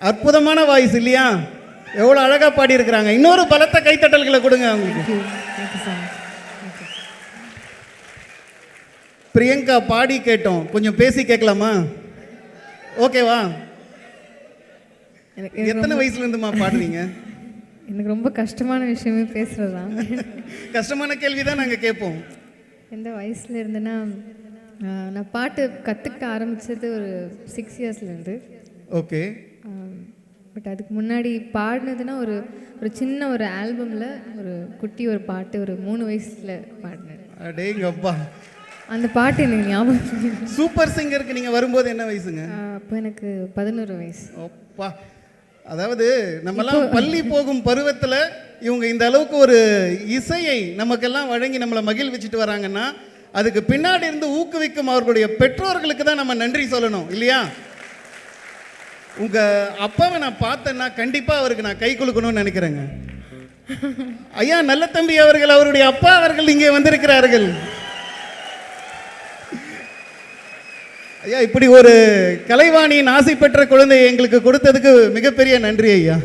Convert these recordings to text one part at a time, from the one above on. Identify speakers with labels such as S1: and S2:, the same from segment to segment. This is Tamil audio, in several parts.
S1: அற்புதமான வாய்ஸ் இல்லையா? எவ்வளோ அழகாக பாடியிருக்கிறாங்க. இன்னொரு பலத்த கைத்தட்டல்களை கொடுங்க அவங்களுக்கு. பிரியங்கா பாடி கேட்டோம். கொஞ்சம் பேசி கேட்கலாமா? ஓகேவா எத்தனை வயசுல இருந்துமா பாடுறீங்க
S2: எனக்கு ரொம்ப கஷ்டமான விஷயமே பேசுகிறது தான்
S1: கஷ்டமான கேள்வி தான் நாங்கள் கேட்போம்.
S2: எந்த வயசில் இருந்துன்னா நான் பாட்டு கற்றுக்க ஆரம்பித்தது ஒரு சிக்ஸ் இயர்ஸ்லேருந்து
S1: ஓகே
S2: பட் அதுக்கு முன்னாடி பாடினதுன்னா ஒரு ஒரு சின்ன ஒரு ஆல்பமில் ஒரு குட்டி ஒரு பாட்டு ஒரு மூணு வயசில் பாடினேன்.
S1: அடேங்கப்பா
S2: அந்த பாட்டு எனக்கு ஞாபகம்.
S1: சூப்பர் சிங்கருக்கு நீங்கள் வரும்போது என்ன வயசுங்க?
S2: அப்போ எனக்கு பதினோரு வயசு.
S1: அப்பா. அதாவது நம்மலாம் பள்ளி போகும் பருவத்தில் இவங்க இந்த அளவுக்கு ஒரு இசையை நமக்கெல்லாம் வழங்கி நம்மளை மகிழ்விச்சிட்டு வராங்கன்னா அதுக்கு பின்னாடி இருந்து ஊக்குவிக்கும் அவர்களுடைய பெற்றோர்களுக்கு தான் நம்ம நன்றி சொல்லணும் இல்லையா? உங்க அப்பாவை நான் பார்த்தேன்னா கண்டிப்பா அவருக்கு நான் கை குலுக்கணும்னு நினைக்கிறேங்க. ஐயா நல்ல தம்பி அவர்கள் அவருடைய அப்பா அவர்கள் இங்கே வந்திருக்கிறார்கள். ஐயா இப்படி ஒரு கலைவாணியின் ஆசை பெற்ற குழந்தையை எங்களுக்கு கொடுத்ததுக்கு மிகப்பெரிய நன்றி ஐயா.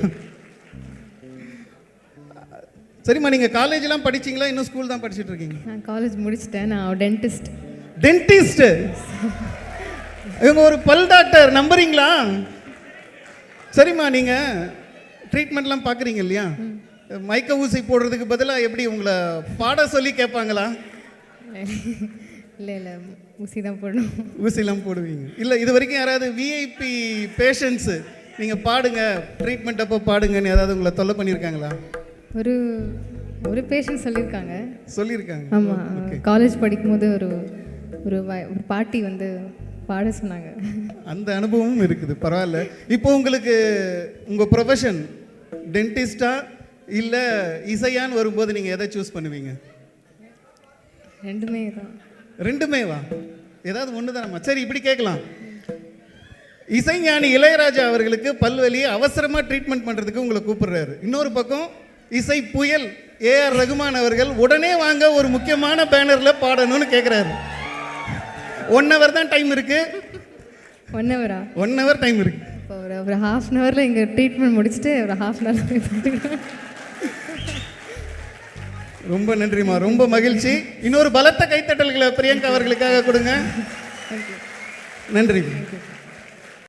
S1: சரிம்மா நீங்க காலேஜ்லாம் படிச்சீங்களா? இன்னும் ஸ்கூல் தான் படிச்சிட்டு இருக்கீங்க.
S2: நான் காலேஜ் முடிச்சிட்டேன். நான் டென்டிஸ்ட்
S1: டென்டிஸ்ட் இவங்க ஒரு பல் டாக்டர் நம்புறீங்களா? சரிம்மா நீங்க ட்ரீட்மெண்ட்லாம் பார்க்குறீங்க இல்லையா? மயக்க ஊசி போடுறதுக்கு பதிலாக எப்படி உங்களை பாட சொல்லி கேட்பாங்களா?
S2: இல்லை இல்லை ஊசி தான் போடணும்.
S1: ஊசிலாம் போடுவீங்க. இல்லை இது வரைக்கும் யாராவது விஐபி பேஷண்ட்ஸு நீங்கள் பாடுங்க ட்ரீட்மெண்ட் அப்போ பாடுங்கன்னு ஏதாவது உங்களை தொல்லை பண்ணியிருக்காங்களா?
S2: ஒரு ஒரு பேஷண்ட் சொல்லியிருக்காங்க.
S1: சொல்லியிருக்காங்க.
S2: ஆமாம் காலேஜ் படிக்கும்போது ஒரு ஒரு பாட்டி வந்து பாட சொன்னாங்க.
S1: அந்த அனுபவமும் இருக்குது பரவாயில்ல. இப்போ உங்களுக்கு உங்கள் ப்ரொஃபஷன் டென்டிஸ்டா இல்லை இசையான்னு வரும்போது நீங்கள் எதை சூஸ் பண்ணுவீங்க?
S2: ரெண்டுமே தான்.
S1: ரெண்டுமே வா ஏதாவது ஒன்று தானம்மா சரி இப்படி கேட்கலாம். இசைஞானி இளையராஜா அவர்களுக்கு பல்வலி அவசரமாக ட்ரீட்மெண்ட் பண்ணுறதுக்கு உங்களை கூப்பிடுறாரு. இன்னொரு பக்கம் இசை புயல் ஏஆர் ரகுமான் அவர்கள் உடனே வாங்க ஒரு முக்கியமான பேனரில் பாடணும்னு கேட்குறாரு ஒன் ஹவர் தான் டைம் இருக்கு.
S2: ஒன் ஹவரா
S1: ஒன் ஹவர் டைம் இருக்கு.
S2: ஒரு ஒரு ஹாஃப் அன் ஹவரில் இங்கே ட்ரீட்மெண்ட் முடிச்சுட்டு ஒரு ஹாஃப் அன் ஹவர்
S1: ரொம்ப நன்றிம்மா. ரொம்ப மகிழ்ச்சி. இன்னொரு பலத்த கைத்தட்டல்களை பிரியங்கா அவர்களுக்காக கொடுங்க. நன்றி.